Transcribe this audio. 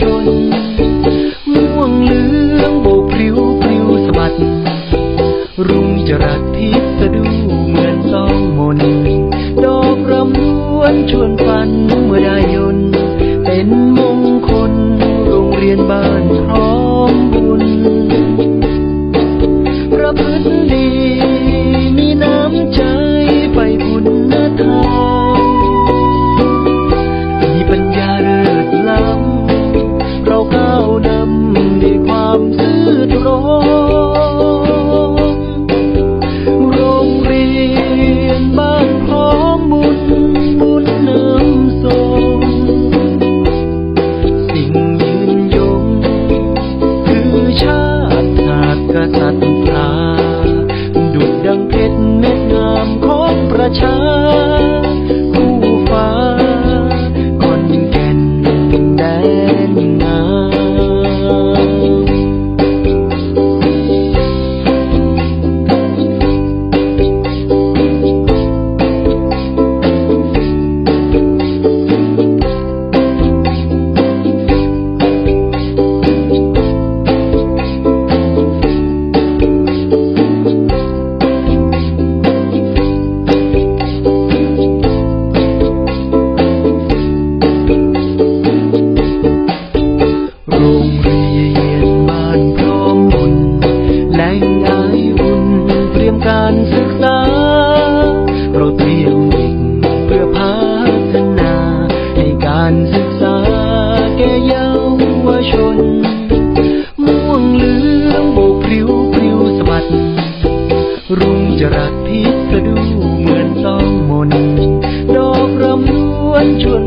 ชน ม่วงเหลืองโบกพริ้วพริ้วสะบัด รุ่งจรัสทิศสะดูเหมือนสองมน ดอกรำนวลชวนฝันเมื่อได้ยน เป็นมงคลโรงเรียนบ้านพร้อมบุญประพฤติดีมีน้ำใจไปบุญนาทานมีปัญญาเลิศล้ำ เราก้าวนำ การศึกษา เราเตรียมเด็กเพื่อพัฒนา ให้การศึกษาแก่เยาวชน ม่วงเหลืองโบกพริ้วพริ้วสะบัด รุ่งจรัสทิศสะดูเหมือนสองมน ดอกรำนวลชวน